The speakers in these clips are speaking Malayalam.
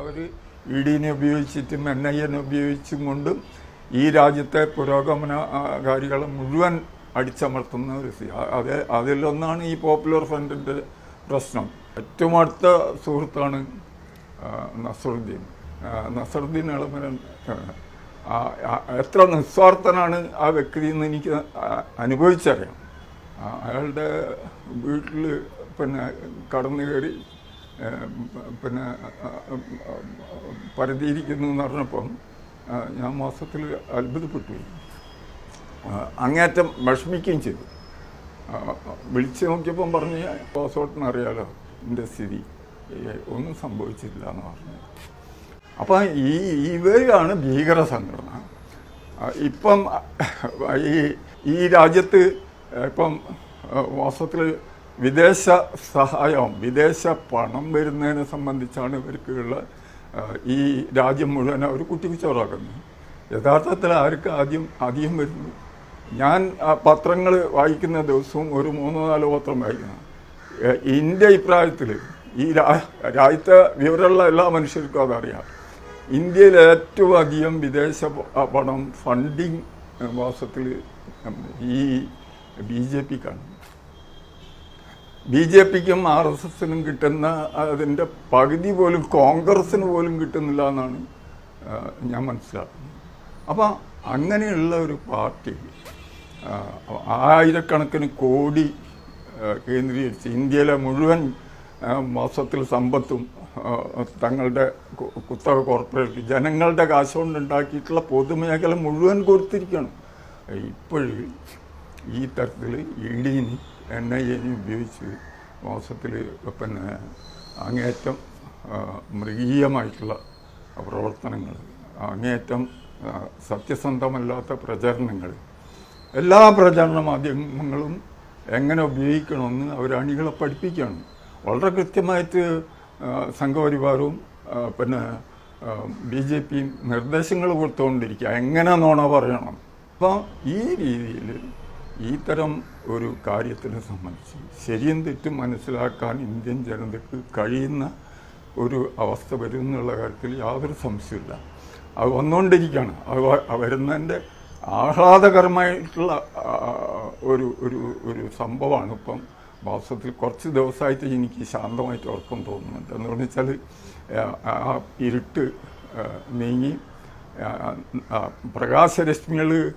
അവർ ഇ ഡിനെ ഉപയോഗിച്ചിട്ടും എൻ ഐ എനെ ഉപയോഗിച്ചും കൊണ്ടും ഈ രാജ്യത്തെ പുരോഗമനകാരികളെ മുഴുവൻ അടിച്ചമർത്തുന്ന ഒരു അത് അതിലൊന്നാണ് ഈ പോപ്പുലർ ഫ്രണ്ടിന്റെ പ്രശ്നം. ഏറ്റവും അടുത്ത സുഹൃത്താണ് നസറുദ്ദീൻ. നസറുദ്ദീൻ എളമരൻ എത്ര നിസ്വാർത്ഥനാണ് ആ വ്യക്തി എന്ന് എനിക്ക് അനുഭവിച്ചറിയാം. അയാളുടെ വീട്ടിൽ പിന്നെ കടന്നു കയറി പിന്നെ പരതിയിരിക്കുന്നു എന്ന് പറഞ്ഞപ്പം ഞാൻ മാസത്തിൽ അത്ഭുതപ്പെട്ടു. അങ്ങേറ്റം വിഷമിക്കുകയും ചെയ്തു. വിളിച്ച് നോക്കിയപ്പം പറഞ്ഞ് പാസ്പോർട്ടിന് അറിയാലോ എന്റെ സ്ഥിതി. ഒന്നും സംഭവിച്ചില്ല എന്ന് പറഞ്ഞു. അപ്പം ഈ ഇവരാണ് ഭീകര സംഘടന. ഇപ്പം ഈ ഈ രാജ്യത്ത് ഇപ്പം വാസ്തവത്തിൽ വിദേശ സഹായം വിദേശ പണം വരുന്നതിനെ സംബന്ധിച്ചാണ് ഇവർക്കുള്ള ഈ രാജ്യം മുഴുവൻ അവർ കുട്ടിച്ചോറാക്കുന്നത് യഥാർത്ഥത്തിൽ അവർക്ക് ആദ്യം അധികം വരുന്നു ഞാൻ പത്രങ്ങൾ വായിക്കുന്ന ദിവസവും ഒരു മൂന്നോ നാലോ പത്രം വായിക്കുന്നു. ഏഹ് എന്റെ അഭിപ്രായത്തിൽ ഈ രാജ്യത്തെ വിവരമുള്ള എല്ലാ മനുഷ്യർക്കും അതറിയാം. ഇന്ത്യയിൽ ഏറ്റവും അധികം വിദേശ പണം ഫണ്ടിങ് വാസത്തിൽ ഈ ബി ജെ പിക്കാണ്. ബി ജെ പിക്കും ആർ എസ് എസിനും കിട്ടുന്ന അതിന്റെ പകുതി പോലും കോൺഗ്രസ്സിന് പോലും കിട്ടുന്നില്ല എന്നാണ് ഞാൻ മനസ്സിലാക്കുന്നത്. അപ്പം അങ്ങനെയുള്ള ഒരു പാർട്ടി ആയിരക്കണക്കിന് കോടി കേന്ദ്രീകരിച്ച് ഇന്ത്യയിലെ മുഴുവൻ മാസത്തിൽ സമ്പത്തും തങ്ങളുടെ കുത്തക കോർപ്പറേറ്റ് ജനങ്ങളുടെ കാശ് കൊണ്ടുണ്ടാക്കിയിട്ടുള്ള പൊതുമേഖല മുഴുവൻ കൊടുത്തിരിക്കണം. ഇപ്പോഴും ഈ തരത്തിൽ ഇടിയും എണ്ണയും ഉപയോഗിച്ച് മാസത്തിൽ പിന്നെ അങ്ങേറ്റം മൃഗീയമായിട്ടുള്ള പ്രവർത്തനങ്ങൾ അങ്ങേറ്റം സത്യസന്ധമല്ലാത്ത പ്രചരണങ്ങൾ എല്ലാ പ്രചരണ മാധ്യമങ്ങളും എങ്ങനെ ഉപയോഗിക്കണമെന്ന് അവർ അണികളെ പഠിപ്പിക്കുകയാണ്. വളരെ കൃത്യമായിട്ട് സംഘപരിവാറും പിന്നെ ബി ജെ പിയും നിർദ്ദേശങ്ങൾ കൊടുത്തുകൊണ്ടിരിക്കുക. എങ്ങനെ നോണ പറയണം? അപ്പം ഈ രീതിയിൽ ഈ തരം ഒരു കാര്യത്തിനെ സംബന്ധിച്ച് ശരിയും തെറ്റും മനസ്സിലാക്കാൻ ഇന്ത്യൻ ജനതയ്ക്ക് കഴിയുന്ന ഒരു അവസ്ഥ വരും എന്നുള്ള കാര്യത്തിൽ യാതൊരു സംശയമില്ല അത് വന്നുകൊണ്ടിരിക്കുകയാണ്. അത് വരുന്നതിന്റെ ആഹ്ലാദകരമായിട്ടുള്ള ഒരു ഒരു ഒരു സംഭവമാണ് ഇപ്പം വാസ്തവത്തിൽ കുറച്ച് ദിവസമായിട്ട് എനിക്ക് ശാന്തമായിട്ട് ഉറക്കം തോന്നുന്നുണ്ട്. എന്ന് വെച്ചാൽ ആ ഇരുട്ട് നീങ്ങി പ്രകാശരശ്മികൾ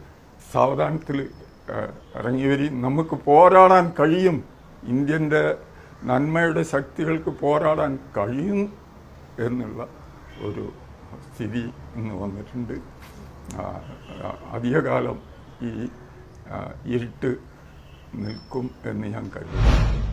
സാവധാനത്തിൽ ഇറങ്ങി വരി നമുക്ക് പോരാടാൻ കഴിയും. ഇന്ത്യന്റെ നന്മയുടെ ശക്തികൾക്ക് പോരാടാൻ കഴിയും എന്നുള്ള ഒരു സ്ഥിതി ഇന്ന് വന്നിട്ടുണ്ട്. അധികകാലം ഈ ഇരുട്ട് നിൽക്കും എന്ന് ഞാൻ കരുതുന്നു.